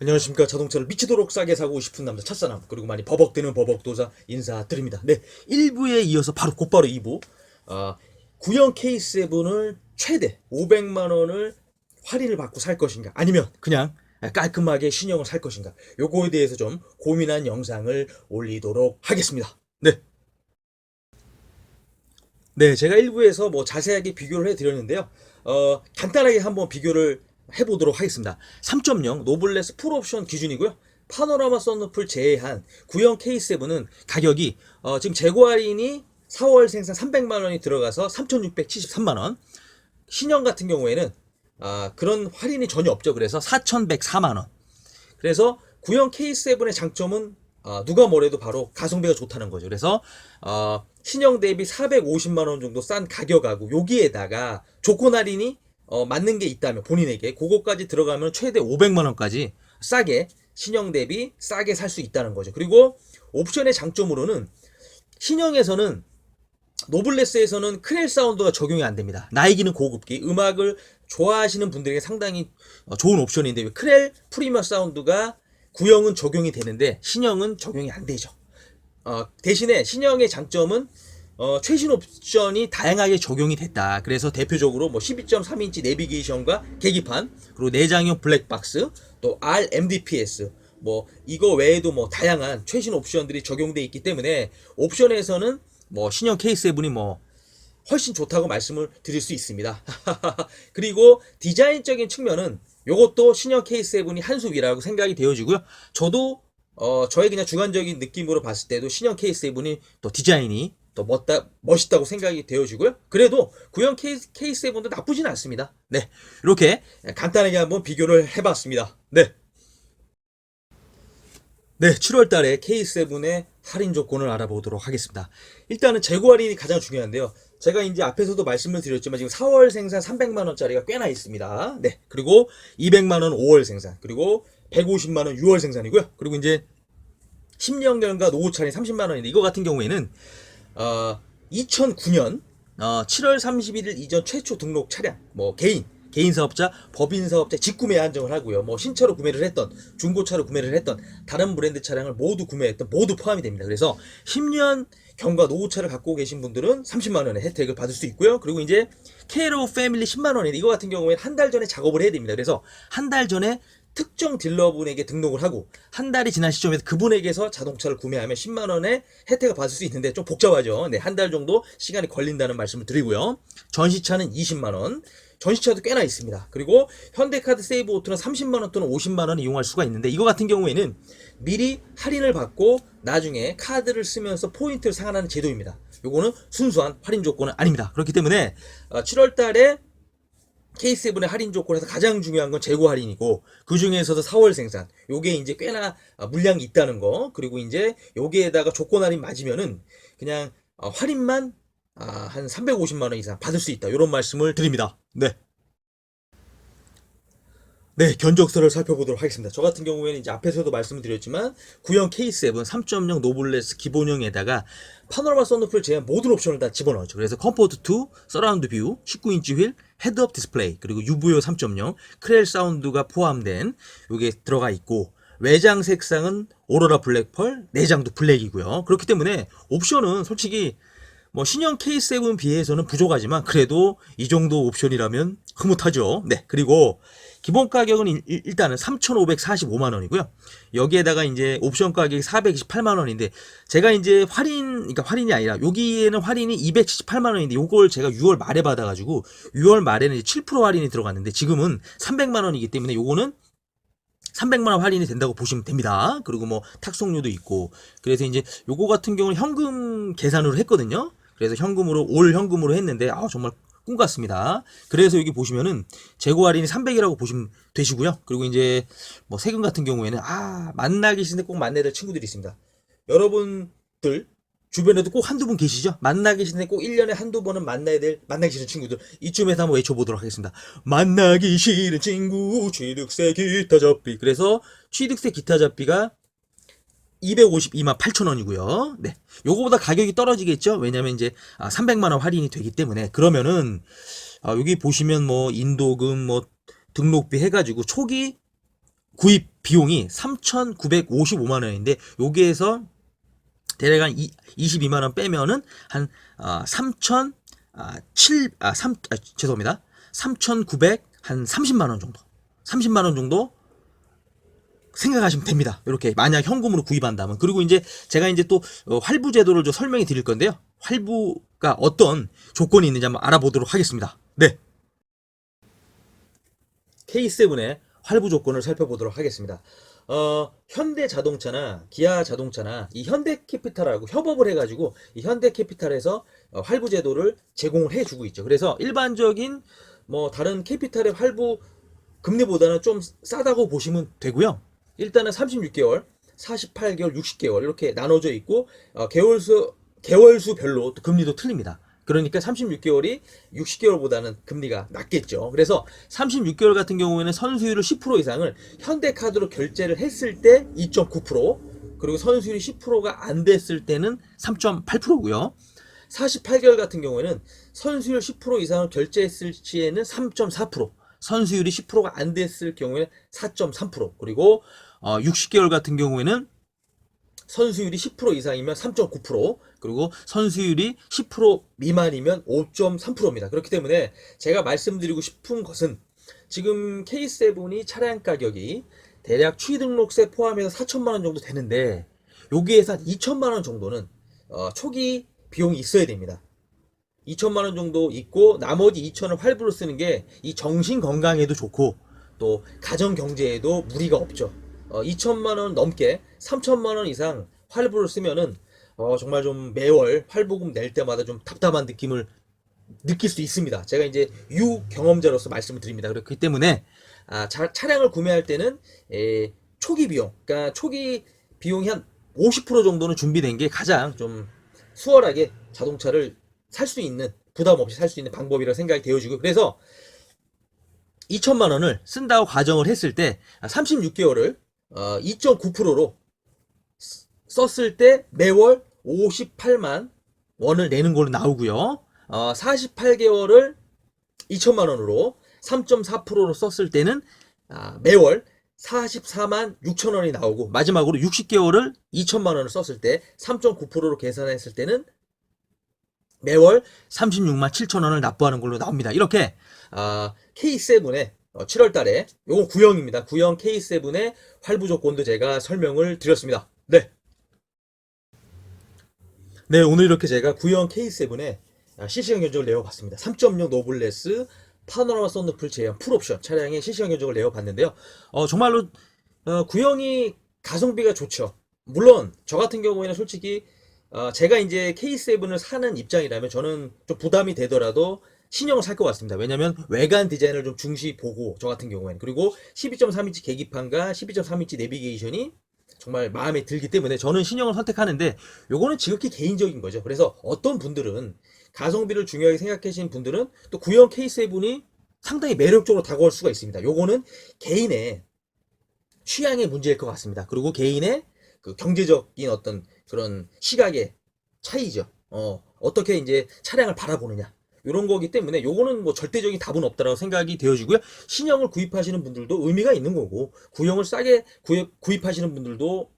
안녕하십니까. 자동차를 미치도록 싸게 사고 싶은 남자 첫사람 그리고 많이 버벅대는 버벅도사 인사드립니다. 네 1부에 이어서 바로 곧바로 2부. 아, 구형 K7을 최대 500만원을 할인을 받고 살 것인가? 아니면 그냥 깔끔하게 신형을 살 것인가? 요거에 대해서 좀 고민한 영상을 올리도록 하겠습니다. 네. 네, 제가 1부에서 뭐 자세하게 비교를 해드렸는데요. 어, 간단하게 한번 비교를 해보도록 하겠습니다. 3.0 노블레스 풀옵션 기준이고요. 파노라마 썬루프를 제외한 구형 K7은 가격이 어, 지금 재고 할인이 4월 생산 300만 원이 들어가서 3,673만 원. 신형 같은 경우에는 아, 그런 할인이 전혀 없죠. 그래서 4,104만 원. 그래서 구형 K7의 장점은 아, 누가 뭐래도 바로 가성비가 좋다는 거죠. 그래서 어, 신형 대비 450만 원 정도 싼 가격하고 여기에다가 조건 할인이 어, 맞는 게 있다면 본인에게 그거까지 들어가면 최대 500만 원까지 싸게 신형 대비 싸게 살 수 있다는 거죠. 그리고 옵션의 장점으로는 신형에서는 노블레스에서는 크렐 사운드가 적용이 안 됩니다. 나이기는 고급기, 음악을 좋아하시는 분들에게 상당히 어, 좋은 옵션인데 왜 크렐 프리미어 사운드가 구형은 적용이 되는데 신형은 적용이 안 되죠. 어, 대신에 신형의 장점은 어, 최신 옵션이 다양하게 적용이 됐다. 그래서 대표적으로 뭐 12.3인치 내비게이션과 계기판, 그리고 내장형 블랙박스, 또 RMDPS, 뭐 이거 외에도 뭐 다양한 최신 옵션들이 적용돼 있기 때문에 옵션에서는 뭐 신형 K7이 뭐 훨씬 좋다고 말씀을 드릴 수 있습니다. 그리고 디자인적인 측면은 요것도 신형 K7이 한 수 위라고 생각이 되어지고요. 저도 어, 저의 그냥 주관적인 느낌으로 봤을 때도 신형 K7이 또 디자인이 또 멋다, 멋있다고 생각이 되어지고요. 그래도 구형 K, K7도 나쁘진 않습니다. 네. 이렇게 간단하게 한번 비교를 해봤습니다. 네. 네, 7월 달에 K7의 할인 조건을 알아보도록 하겠습니다. 일단은 재고 할인이 가장 중요한데요. 제가 이제 앞에서도 말씀을 드렸지만 지금 4월 생산 300만 원짜리가 꽤나 있습니다. 네. 그리고 200만 원 5월 생산, 그리고 150만 원 6월 생산이고요. 그리고 이제 10년경과 노후 차량 30만 원인데 이거 같은 경우에는 어, 2009년 어, 7월 31일 이전 최초 등록 차량, 뭐 개인, 개인 사업자, 법인 사업자 직구매 한정을 하고요. 뭐 신차로 구매를 했던, 중고차로 구매를 했던 다른 브랜드 차량을 모두 구매했던 모두 포함이 됩니다. 그래서 10년 경과 노후차를 갖고 계신 분들은 30만 원의 혜택을 받을 수 있고요. 그리고 이제 케이로 패밀리 10만 원인데 이거 같은 경우에는 한달 전에 작업을 해야 됩니다. 그래서 한 달 전에 특정 딜러분에게 등록을 하고 한 달이 지난 시점에서 그분에게서 자동차를 구매하면 10만 원의 혜택을 받을 수 있는데 좀 복잡하죠. 네, 한 달 정도 시간이 걸린다는 말씀을 드리고요. 전시차는 20만 원. 전시차도 꽤나 있습니다. 그리고 현대카드 세이브 오토는 30만 원 또는 50만 원 이용할 수가 있는데 이거 같은 경우에는 미리 할인을 받고 나중에 카드를 쓰면서 포인트를 상환하는 제도입니다. 요거는 순수한 할인 조건은 아닙니다. 그렇기 때문에 7월 달에 K7의 할인 조건에서 가장 중요한 건 재고 할인이고 그 중에서도 4월 생산 요게 이제 꽤나 아, 물량이 있다는 거 그리고 이제 여기에다가 조건 할인 맞으면은 그냥 어, 할인만 아, 한 350만 원 이상 받을 수 있다 이런 말씀을 드립니다. 네. 네, 견적서를 살펴보도록 하겠습니다. 저 같은 경우에는 이제 앞에서도 말씀을 드렸지만 구형 K7 3.0 노블레스 기본형에다가 파노라마 썬루프를 제한 모든 옵션을 다 집어넣었죠. 그래서 컴포트 2, 서라운드 뷰, 19인치 휠, 헤드업 디스플레이, 그리고 UVO 3.0, 크렐 사운드가 포함된 요게 들어가 있고 외장 색상은 오로라 블랙펄, 내장도 블랙이고요. 그렇기 때문에 옵션은 솔직히 뭐 신형 K7 비해서는 부족하지만 그래도 이 정도 옵션이라면 흐뭇하죠. 네. 그리고 기본 가격은 일단은 3,545만 원이고요. 여기에다가 이제 옵션 가격이 428만 원인데 제가 이제 할인 그러니까 할인이 아니라 여기에는 할인이 278만 원인데 요걸 제가 6월 말에 받아 가지고 6월 말에는 이제 7% 할인이 들어갔는데 지금은 300만 원이기 때문에 요거는 300만 원 할인이 된다고 보시면 됩니다. 그리고 뭐 탁송료도 있고 그래서 이제 요거 같은 경우는 현금 계산으로 했거든요. 그래서 현금으로 올 현금으로 했는데 아 정말 꿈 같습니다. 그래서 여기 보시면은 재고 할인이 300이라고 보시면 되시고요. 그리고 이제 뭐 세금 같은 경우에는 아 만나기 싫은데 꼭 만나야 될 친구들이 있습니다. 여러분들 주변에도 꼭 한두 분 계시죠? 만나기 싫은데 꼭 1년에 한두 번은 만나야 될 만나기 싫은 친구들 이쯤에서 한번 외쳐보도록 하겠습니다. 만나기 싫은 친구 취득세 기타 잡비 그래서 취득세 기타 잡비가 252만 8천 원이고요. 네. 요거보다 가격이 떨어지겠죠? 왜냐면 이제 아, 300만 원 할인이 되기 때문에 그러면은 아, 여기 보시면 뭐 인도금 뭐 등록비 해 가지고 초기 구입 비용이 3,955만 원인데 여기에서 대략 한 22만 원 빼면은 한 아, 3,000 아, 7, 아, 3, 아, 죄송합니다. 3,900, 한 30만 원 정도. 30만 원 정도 생각하시면 됩니다. 이렇게 만약 현금으로 구입한다면. 그리고 이제 제가 이제 또 어, 활부 제도를 좀 설명해 드릴 건데요. 활부가 어떤 조건이 있는지 한번 알아보도록 하겠습니다. 네. K7의 활부 조건을 살펴보도록 하겠습니다. 어, 현대 자동차나 기아 자동차나 이 현대 캐피탈하고 협업을 해가지고 이 현대 캐피탈에서 어, 활부 제도를 제공을 해주고 있죠. 그래서 일반적인 뭐 다른 캐피탈의 활부 금리보다는 좀 싸다고 보시면 되고요. 일단은 36개월, 48개월, 60개월 이렇게 나눠져 있고 어, 개월수 개월수별로 또 금리도 틀립니다. 그러니까 36개월이 60개월보다는 금리가 낮겠죠. 그래서 36개월 같은 경우에는 선수율을 10% 이상을 현대카드로 결제를 했을 때 2.9% 그리고 선수율이 10%가 안 됐을 때는 3.8%고요. 48개월 같은 경우에는 선수율 10% 이상을 결제했을 시에는 3.4%, 선수율이 10%가 안 됐을 경우에는 4.3%, 그리고 어, 60개월 같은 경우에는 선수율이 10% 이상이면 3.9%, 그리고 선수율이 10% 미만이면 5.3%입니다. 그렇기 때문에 제가 말씀드리고 싶은 것은 지금 K7이 차량 가격이 대략 취등록세 포함해서 4천만 원 정도 되는데 여기에서 한 2천만 원 정도는 어, 초기 비용이 있어야 됩니다. 2천만 원 정도 있고 나머지 2천을 활부로 쓰는 게 이 정신 건강에도 좋고 또 가정 경제에도 무리가 없죠. 어, 2천만 원 넘게 3천만 원 이상 활부를 쓰면은 어, 정말 좀 매월 활부금 낼 때마다 좀 답답한 느낌을 느낄 수 있습니다. 제가 이제 유 경험자로서 말씀을 드립니다. 그렇기 때문에 아, 차, 차량을 구매할 때는 에, 초기 비용, 그러니까 초기 비용이 한 50% 정도는 준비된 게 가장 좀 수월하게 자동차를 살 수 있는 부담 없이 살 수 있는 방법이라 생각이 되어지고 그래서 2천만 원을 쓴다고 가정을 했을 때 36개월을 어, 2.9%로 썼을 때 매월 58만 원을 내는 걸로 나오고요. 어, 48개월을 2천만 원으로 3.4%로 썼을 때는 아, 매월 44만 6천 원이 나오고 마지막으로 60개월을 2천만 원을 썼을 때 3.9%로 계산했을 때는 매월 36만 7천 원을 납부하는 걸로 나옵니다. 이렇게 아, K7의 7월 달에 요건 구형입니다. 구형 K7의 활부 조건도 제가 설명을 드렸습니다. 네. 네, 오늘 이렇게 제가 구형 K7의 실시간 견적을 내어봤습니다. 3.0 노블레스 파노라마 썬루플 제한 풀옵션 차량의 실시간 견적을 내어봤는데요. 어, 정말로 어, 구형이 가성비가 좋죠. 물론 저 같은 경우에는 솔직히 어, 제가 이제 K7을 사는 입장이라면 저는 좀 부담이 되더라도 신형을 살 것 같습니다. 왜냐면 외관 디자인을 좀 중시 보고 저 같은 경우에는 그리고 12.3인치 계기판과 12.3인치 내비게이션이 정말 마음에 들기 때문에 저는 신형을 선택하는데 요거는 지극히 개인적인 거죠. 그래서 어떤 분들은 가성비를 중요하게 생각하시는 분들은 또 구형 K7이 상당히 매력적으로 다가올 수가 있습니다. 요거는 개인의 취향의 문제일 것 같습니다. 그리고 개인의 그 경제적인 어떤 그런 시각의 차이죠. 어, 어떻게 이제 차량을 바라보느냐. 이런 거기 때문에 요거는 뭐 절대적인 답은 없다라고 생각이 되어지고요. 신형을 구입하시는 분들도 의미가 있는 거고 구형을 싸게 구입, 구입하시는 분들도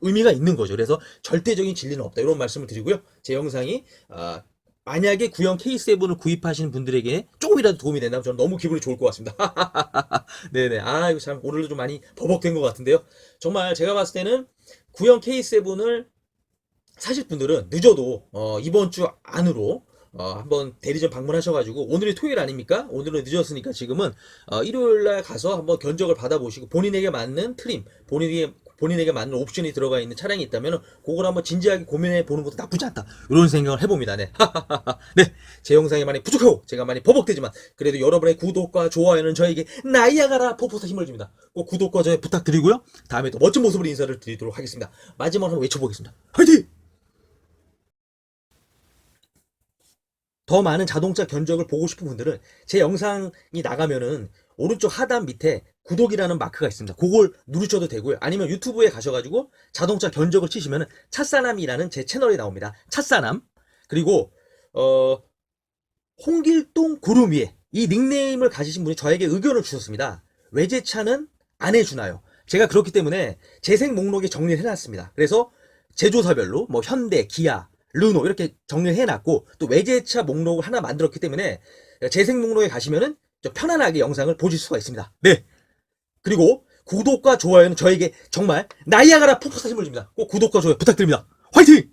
의미가 있는 거죠. 그래서 절대적인 진리는 없다. 이런 말씀을 드리고요. 제 영상이 아, 만약에 구형 K7을 구입하시는 분들에게 조금이라도 도움이 된다면 저는 너무 기분이 좋을 것 같습니다. 네네. 아, 이거 참 오늘도 좀 많이 버벅된 것 같은데요. 정말 제가 봤을 때는 구형 K7을 사실 분들은 늦어도 어, 이번 주 안으로 어, 한번 대리점 방문하셔가지고 오늘이 토요일 아닙니까? 오늘은 늦었으니까 지금은 어, 일요일날 가서 한번 견적을 받아보시고 본인에게 맞는 트림, 본인이 본인에게 맞는 옵션이 들어가 있는 차량이 있다면 그걸 한번 진지하게 고민해 보는 것도 나쁘지 않다. 이런 생각을 해봅니다. 네. 네. 제 영상이 많이 부족하고 제가 많이 버벅대지만 그래도 여러분의 구독과 좋아요는 저에게 나이아가라 폭포사 힘을 줍니다. 꼭 구독과 좋아요 부탁드리고요. 다음에 또 멋진 모습으로 인사를 드리도록 하겠습니다. 마지막으로 외쳐보겠습니다. 화이팅! 더 많은 자동차 견적을 보고 싶은 분들은 제 영상이 나가면은 오른쪽 하단 밑에 구독이라는 마크가 있습니다. 그걸 누르셔도 되고요. 아니면 유튜브에 가셔가지고 자동차 견적을 치시면은 찻사남이라는 제 채널이 나옵니다. 찻사남. 그리고, 어, 홍길동 구름 위에 이 닉네임을 가지신 분이 저에게 의견을 주셨습니다. 외제차는 안 해주나요? 제가 그렇기 때문에 재생 목록에 정리를 해놨습니다. 그래서 제조사별로 뭐 현대, 기아, 르노 이렇게 정리를 해놨고 또 외제차 목록을 하나 만들었기 때문에 재생 목록에 가시면은 좀 편안하게 영상을 보실 수가 있습니다. 네. 그리고 구독과 좋아요는 저에게 정말 나이아가라 폭포 사심을 줍니다. 꼭 구독과 좋아요 부탁드립니다. 화이팅!